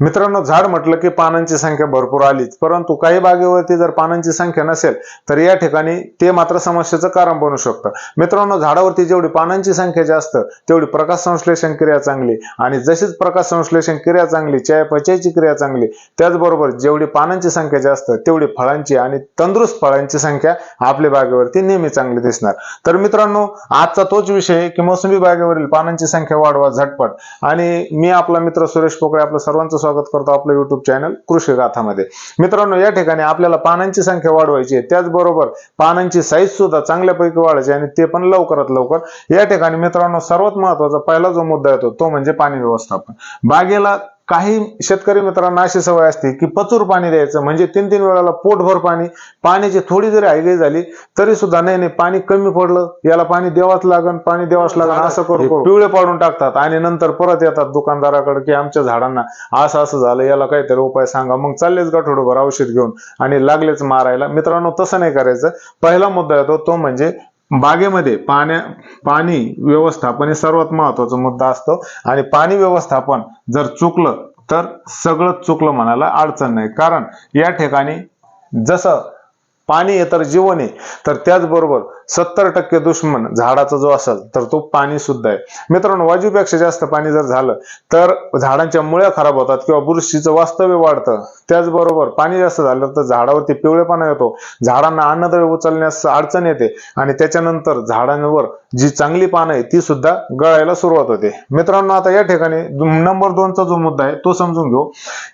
मित्रांनो झाड म्हटलं की पानांची संख्या भरपूर आलीच परंतु काही बागेवरती जर पानांची संख्या नसेल तर या ठिकाणी ते मात्र समस्येचं कारण बनू शकतं. मित्रांनो झाडावरती जेवढी पानांची संख्या जास्त तेवढी प्रकाश संश्लेषण क्रिया चांगली आणि जशीच प्रकाश संश्लेषण क्रिया चांगली चयापचयाची क्रिया चांगली त्याचबरोबर जेवढी पानांची संख्या जास्त तेवढी फळांची आणि तंदुरुस्त फळांची संख्या आपल्या बागेवरती नेहमी चांगली दिसणार. तर मित्रांनो आजचा तोच विषय आहे की मोसंबी बागेवरील पानांची संख्या वाढवा झटपट. आणि मी आपला मित्र सुरेश पोकळे आपलं सर्वांचं स्वागत करतो आपलं युट्यूब चॅनल कृषी गाथामध्ये. मित्रांनो या ठिकाणी आपल्याला पानांची संख्या वाढवायची आहे. त्याचबरोबर पानांची साईज सुद्धा चांगल्यापैकी वाढायची आणि ते पण लवकरात लवकर. या ठिकाणी मित्रांनो सर्वात महत्त्वाचा पहिला जो मुद्दा येतो तो म्हणजे पाणी व्यवस्थापन. बागेला काही शेतकरी मित्रांना अशी सवय असते की प्रचूर पाणी द्यायचं. म्हणजे तीन तीन वेळाला पोटभर पाणी पाण्याची थोडी जरी आयगाई झाली तरी सुद्धा नाही नाही पाणी कमी पडलं याला पाणी द्यावाच लागन पाणी द्यावाच लागन असं करून पिवळे पाडून टाकतात आणि नंतर परत येतात दुकानदाराकडे की आमच्या झाडांना असं असं झालं याला काहीतरी उपाय सांगा. मग चाललेच गठोडभर औषध घेऊन आणि लागलेच मारायला. मित्रांनो तसं नाही करायचं. पहिला मुद्दा येतो तो म्हणजे बागेमध्ये पाण्या पाणी व्यवस्थापन हे सर्वात महत्त्वाचा मुद्दा असतो. आणि पाणी व्यवस्थापन जर चुकलं तर सगळं चुकलं म्हणायला अडचण नाही. कारण या ठिकाणी जसं पाणी आहे तर जीवन आहे. तर त्याचबरोबर सत्तर टक्के दुश्मन झाडाचा जो असेल तर तो पाणी सुद्धा आहे. मित्रांनो वाजूपेक्षा जास्त पाणी जर झालं तर झाडांच्या मुळ्या खराब होतात किंवा बुरशीचं वास्तव्य वाढतं. त्याचबरोबर पाणी जास्त झालं तर झाडावरती पिवळेपणा येतो. झाडांना अन्नद्रव्य उचलण्यास अडचण येते आणि त्याच्यानंतर झाडांवर जी चांगली पानं आहे ती सुद्धा गळायला सुरुवात होते. मित्रांनो आता या ठिकाणी नंबर दोनचा जो मुद्दा आहे तो समजून घेऊ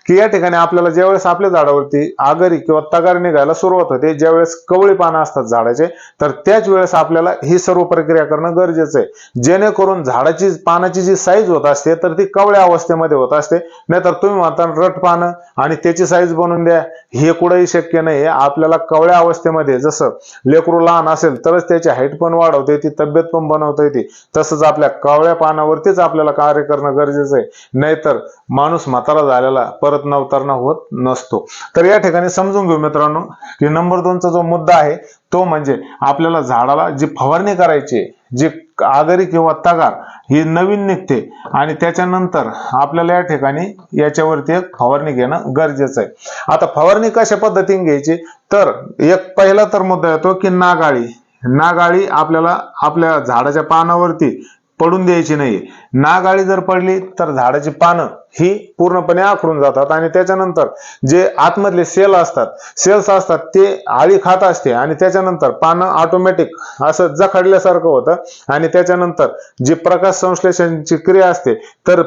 की या ठिकाणी आपल्याला ज्यावेळेस आपल्या झाडावरती आगरी किंवा तगार निघायला सुरुवात होते ज्यावेळेस कवळी पानं असतात झाडाचे तर त्याच वेळेस आपल्याला ही सर्व प्रक्रिया करणं गरजेचं आहे. जेणेकरून झाडाची पानाची जी साईज होत असते तर ती कवळ्या अवस्थेमध्ये होत असते. नाहीतर तुम्ही म्हणता रट पानं आणि त्याची साईज बनवून द्या. हे कुठेही शक्य नाही. आपल्याला कवळ्या अवस्थेमध्ये जसं लेकरू लहान असेल तरच त्याची हाईट पण वाढवता येते तब्येत पण बनवता येते तसंच आपल्या कवळ्या पानावरतीच आपल्याला कार्य करणं गरजेचं आहे. नाहीतर माणूस म्हातारा झालेला परत नवतारणा होत नसतो. तर या ठिकाणी समजून घेऊ मित्रांनो की नंबर महत्त्वाचा जो मुद्दा आहे तो म्हणजे आपल्याला झाडाला जी फवारणी करायची आहे, जी आगरी किंवा तगार ही नवीन निघते आणि त्याच्यानंतर आपल्याला या ठिकाणी याच्यावरती एक फवारणी घेणं गरजेचं आहे. आता फवारणी कशा पद्धतीने घ्यायची? तर एक पहिला तर मुद्दा येतो की नागाळी. नागाळी आपल्याला आपल्या झाडाच्या पानावरती पडून द्यायची नाही नागाळी जर पडली तर झाडाची पानं ही पूर्णपणे आखडून जातात. आणि त्याच्यानंतर जे आतमधले सेल असतात सेल्स असतात ते आळी खात असते. आणि त्याच्यानंतर पानं ऑटोमॅटिक असं जखडल्यासारखं होतं. आणि त्याच्यानंतर जी प्रकाश संश्लेषणची क्रिया असते तर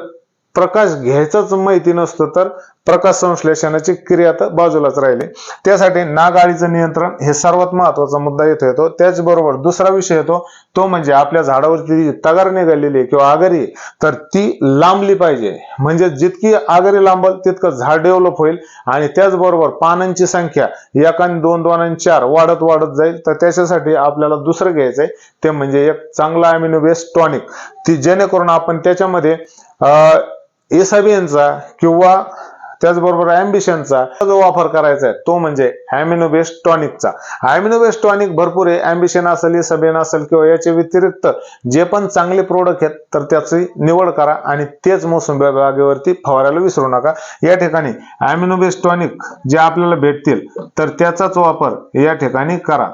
प्रकाश घ्यायचाच माहिती नसतो तर प्रकाश संश्लेषणाची क्रिया तर बाजूलाच राहिली. त्यासाठी नागाळीचं नियंत्रण हे सर्वात महत्त्वाचा मुद्दा येतो येतो. त्याचबरोबर दुसरा विषय येतो तो म्हणजे आपल्या झाडावरती जी तगार निघालेली किंवा आगरी तर ती लांबली पाहिजे. म्हणजे जितकी आगरी लांबल तितकं झाड डेव्हलप होईल आणि त्याचबरोबर पानांची संख्या एकाने दोन दोन आणि चार वाढत वाढत जाईल. तर त्याच्यासाठी आपल्याला दुसरं घ्यायचंय ते म्हणजे एक चांगला अमिनो बेस टॉनिक ती जेणेकरून आपण त्याच्यामध्ये अं, एसाबियनचा किंवा त्याचबरोबर अँबिशनचा जो वापर करायचा आहे तो म्हणजे अॅमिनो टॉनिकचा अॅमिनो टॉनिक भरपूर आहे. अँबिशन असेल सबेन असेल किंवा याच्या व्यतिरिक्त जे पण चांगले प्रोडक्ट आहेत तर त्याची निवड करा आणि तेच मोसंबी बागेवरती फवारायला विसरू नका. या ठिकाणी अॅमिनो टॉनिक जे आपल्याला भेटतील तर त्याचाच वापर या ठिकाणी करा.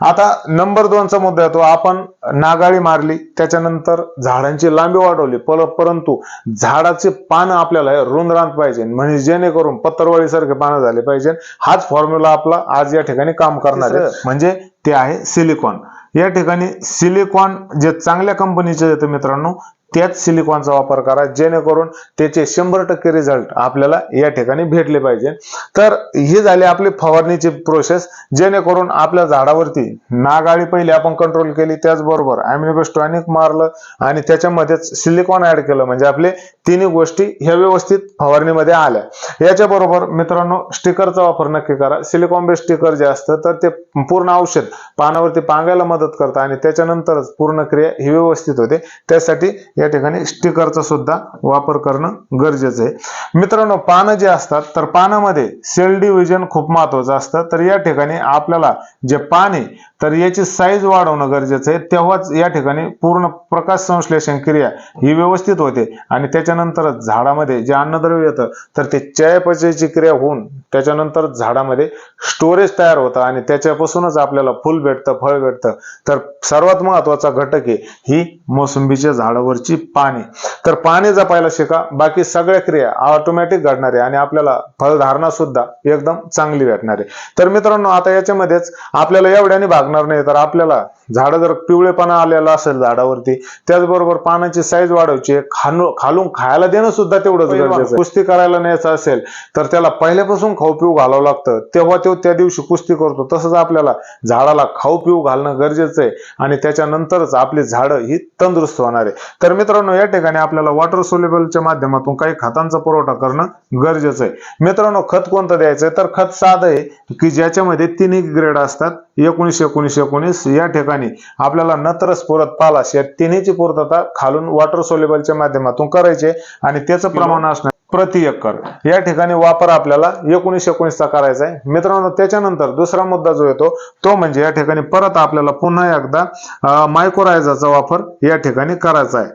आता नंबर दोनचा मुद्दा येतो. आपण नागाळी मारली त्याच्यानंतर झाडांची लांबी वाढवली. पर- परंतु झाडाचे पानं आपल्याला रुंदरात पाहिजे. म्हणजे जेणेकरून पत्तरवाळी सारखे पानं झाले पाहिजे. हाच फॉर्म्युला आपला आज या ठिकाणी काम करणार आहे. म्हणजे ते आहे सिलिकॉन. या ठिकाणी सिलिकॉन जे चांगल्या कंपनीचे येते मित्रांनो त्याच सिलिकॉनचा वापर करा जेणेकरून त्याचे शंभर टक्के रिझल्ट आपल्याला या ठिकाणी भेटले पाहिजे. तर ही झाली आपली फवारणीची प्रोसेस जेणेकरून आपल्या झाडावरती नागाळी पहिली आपण कंट्रोल केली त्याचबरोबर अॅमिनोबेस्टॉनिक मारलं आणि त्याच्यामध्येच सिलिकॉन ऍड केलं. म्हणजे आपले तिन्ही गोष्टी ह्या व्यवस्थित फवारणीमध्ये आल्या. याच्या बरोबर मित्रांनो स्टिकरचा वापर नक्की करा. सिलिकॉन बेस्ट स्टिकर जे असतं तर ते पूर्ण औषध पानावरती पांगायला मदत करतं आणि त्याच्यानंतरच पूर्ण क्रिया ही व्यवस्थित होते. त्यासाठी या ठिकाणी स्टिकरचा सुद्धा वापर करणं गरजेचं आहे. मित्रांनो पानं जे असतात तर पानामध्ये सेल डिव्हिजन खूप महत्वाचं असतं. तर या ठिकाणी आपल्याला जे पान आहे तर याची साईज वाढवणं गरजेचं आहे. तेव्हाच या ठिकाणी पूर्ण प्रकाश संश्लेषण क्रिया ही व्यवस्थित होते. आणि त्याच्यानंतरच झाडामध्ये जे अन्नद्रव्य येतं तर ते चयापचयाची क्रिया होऊन त्याच्यानंतर झाडामध्ये स्टोरेज तयार होतं. आणि त्याच्यापासूनच आपल्याला फुल भेटतं फळ भेटतं. तर सर्वात महत्त्वाचा घटक आहे ही मोसंबीच्या झाडावरची पाने तर पाने जपायला शिका बाकी सगळ्या क्रिया ऑटोमॅटिक घडणार आहे आणि आपल्याला फळधारणा सुद्धा एकदम चांगली भेटणार. आहे तर मित्रांनो आता याच्यामध्येच आपल्याला एवढ्याने भागणार नाही तर आपल्याला झाडं जर पिवळेपणा आलेला असेल झाडावरती त्याचबरोबर पानाची साईज वाढवायची खाणू खालून खायला देणं सुद्धा तेवढंच गरजेचं आहे. कुस्ती करायला न्यायचं असेल तर त्याला पहिल्यापासून खाऊ पिऊ घालावं लागतं. तेव्हा तो त्या दिवशी कुस्ती करतो. तसंच आपल्याला झाडाला खाऊ पिऊ घालणं गरजेचं आहे आणि त्याच्यानंतरच आपली झाडं ही तंदुरुस्त होणार आहे. तर मित्रांनो या ठिकाणी आपल्याला वॉटर सोल्युबलच्या माध्यमातून काही खतांचा पुरवठा करणं गरजेचं आहे. मित्रांनो खत कोणतं द्यायचं तर खत साधं आहे की ज्याच्यामध्ये तिन्ही ग्रेड असतात. एकोणीस एकोणीस एकोणीस या ठिकाणी आपल्याला नत्रस पुरत पालाश या तिन्हीची पूर्तता खालून वॉटर सोल्युबलच्या माध्यमातून करायचे आणि त्याचं प्रमाण असणार प्रति एकर. या ठिकाणी वापर आपल्याला एकोणीस एकोणीसचा करायचा आहे. मित्रांनो त्याच्यानंतर दुसरा मुद्दा जो येतो तो म्हणजे या ठिकाणी परत आपल्याला पुन्हा एकदा मायक्रोरायझाचा वापर या ठिकाणी करायचा आहे.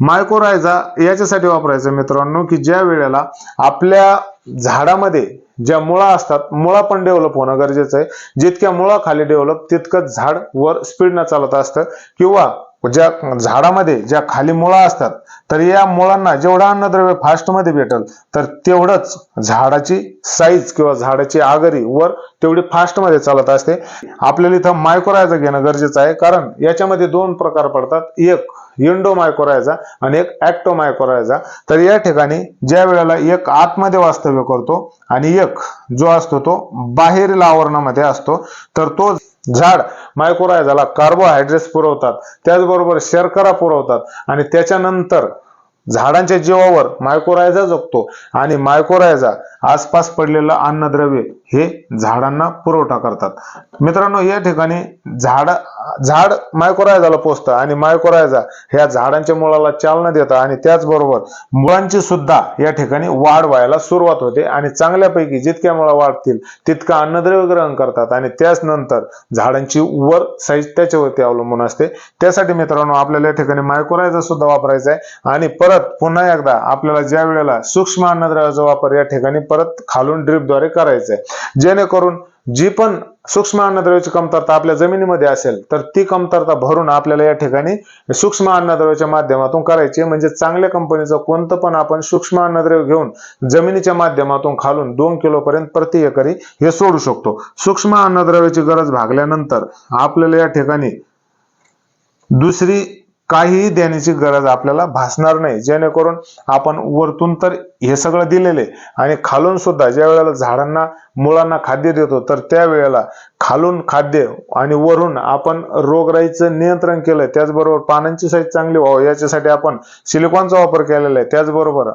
मायक्रोरायझा याच्यासाठी वापरायचा मित्रांनो की ज्या वेळेला आपल्या झाडामध्ये ज्या मुळा असतात मुळा पण डेव्हलप होणं गरजेचं आहे. जितक्या मुळा खाली डेव्हलप तितकंच झाड वर स्पीडनं चालत असतं. किंवा ज्या झाडामध्ये ज्या खाली मुळा असतात तर या मुळांना जेवढं अन्नद्रव्य फास्टमध्ये भेटल तर तेवढंच झाडाची साईज किंवा झाडाची आगरी वर तेवढी फास्टमध्ये चालत असते. आपल्याला इथं मायक्रोरायझा घेणं गरजेचं आहे कारण याच्यामध्ये दोन प्रकार पडतात. एक इंडो मायक्रोरायझा आणि एक ऍक्टो मायक्रोरायझा तर या ठिकाणी ज्या वेळेला एक आतमध्ये वास्तव्य करतो आणि एक जो असतो तो बाहेरील आवरणामध्ये असतो तर तो झाड मायक्रोरायझाला कार्बोहायड्रेट्स पुरवतात. त्याचबरोबर शर्करा पुरवतात. आणि त्याच्यानंतर झाडांच्या जीवावर मायक्रोरायझा जगतो. आणि मायक्रोरायझा आसपास पडलेलं अन्नद्रव्य हे झाडांना पुरवठा करतात. मित्रांनो या ठिकाणी झाड झाड मायकोरायझाला पोचतं आणि मायकोरायझा ह्या झाडांच्या मुळाला चालना देतं आणि त्याचबरोबर मुळांची सुद्धा या ठिकाणी वाढ व्हायला सुरुवात होते आणि चांगल्यापैकी जितक्या मुळा वाढतील तितकं अन्नद्रव्य ग्रहण करतात आणि त्याच नंतर झाडांची वर साईज त्याच्यावरती अवलंबून असते. त्यासाठी मित्रांनो आपल्याला या ठिकाणी मायकोरायझा सुद्धा वापरायचा आहे आणि परत पुन्हा एकदा आपल्याला ज्या वेळेला सूक्ष्म अन्नद्रव्याचा वापर या ठिकाणी परत खालून ड्रिपद्वारे करायचा आहे जेणेकरून जी पण सूक्ष्म अन्नद्रव्याची कमतरता आपल्या जमिनीमध्ये असेल तर ती कमतरता भरून आपल्याला या ठिकाणी सूक्ष्म अन्नद्रव्याच्या माध्यमातून करायची म्हणजे चांगल्या कंपनीचं कोणतं पण आपण सूक्ष्म अन्नद्रव्य घेऊन जमिनीच्या माध्यमातून खालून दोन किलोपर्यंत प्रति एकरी हे सोडू शकतो. सूक्ष्म अन्नद्रव्याची गरज भागल्यानंतर आपल्याला या ठिकाणी दुसरी काहीही देण्याची गरज आपल्याला भासणार नाही. जेणेकरून आपण वरतून तर हे सगळं दिलेले आणि खालून सुद्धा ज्या वेळेला झाडांना मुळांना खाद्य देतो तर त्यावेळेला खालून खाद्य आणि वरून आपण रोगराईचं नियंत्रण केलंय त्याचबरोबर पानांची साईज चांगली व्हावं याच्यासाठी आपण सिलिकॉनचा वापर केलेला आहे. त्याचबरोबर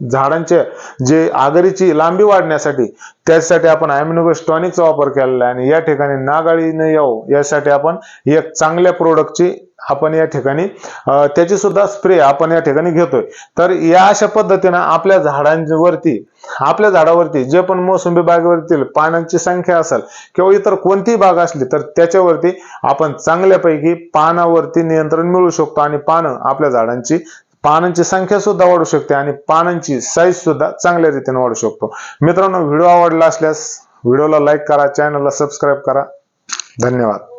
झाडांचे जे आगरीची लांबी वाढण्यासाठी त्यासाठी आपण अॅमिनोबेस टॉनिकचा वापर केलेला आहे. आणि या ठिकाणी नागाळी न यावं यासाठी आपण एक चांगल्या प्रोडक्टची आपण या ठिकाणी त्याची सुद्धा स्प्रे आपण या ठिकाणी घेतोय. तर या अशा पद्धतीनं आपल्या झाडांवरती आपल्या झाडावरती जे पण मोसंबी बागेवरती पानांची संख्या असेल किंवा इतर कोणतीही बाग असली तर त्याच्यावरती आपण चांगल्यापैकी पानावरती नियंत्रण मिळू शकतो आणि पानं आपल्या झाडांची पानांची संख्या सुद्धा वाढू शकते आणि पानांची साईज सुद्धा चांगल्या रीतीने वाढू शकतो. मित्रांनो व्हिडिओ आवडला असल्यास व्हिडिओला लाईक करा चॅनलला सबस्क्राईब करा. धन्यवाद.